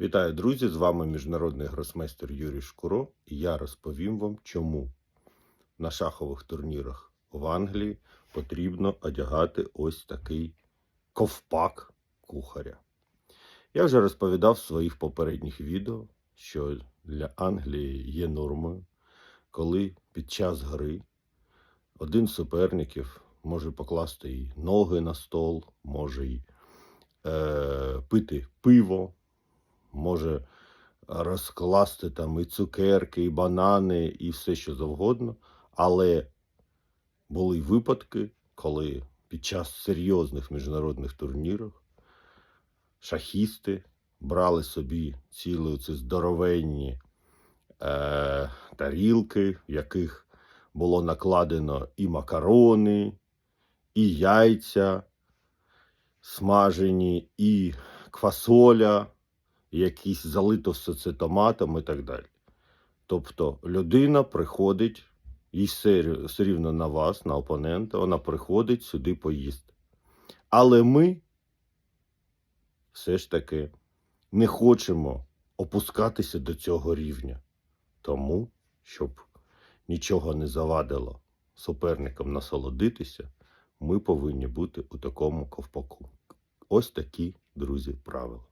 Вітаю, друзі! З вами міжнародний гросмейстер Юрій Шкуро, і я розповім вам, чому на шахових турнірах в Англії потрібно одягати ось такий ковпак кухаря. Я вже розповідав в своїх попередніх відео, що для Англії є нормою, коли під час гри один з суперників може покласти і ноги на стол, може й е, пити пиво, може розкласти там і цукерки, і банани, і все що завгодно. Але були випадки, коли під час серйозних міжнародних турнірів шахісти брали собі цілі ці здоровенні е, тарілки, в яких було накладено і макарони, і яйця смажені, і квасоля, якісь залито все це томатом і так далі. Тобто людина приходить, їй все, рівно на вас, на опонента, вона приходить сюди поїсти. Але ми все ж таки не хочемо опускатися до цього рівня. Тому, щоб нічого не завадило суперникам насолодитися, ми повинні бути у такому ковпаку. Ось такі, друзі, правила.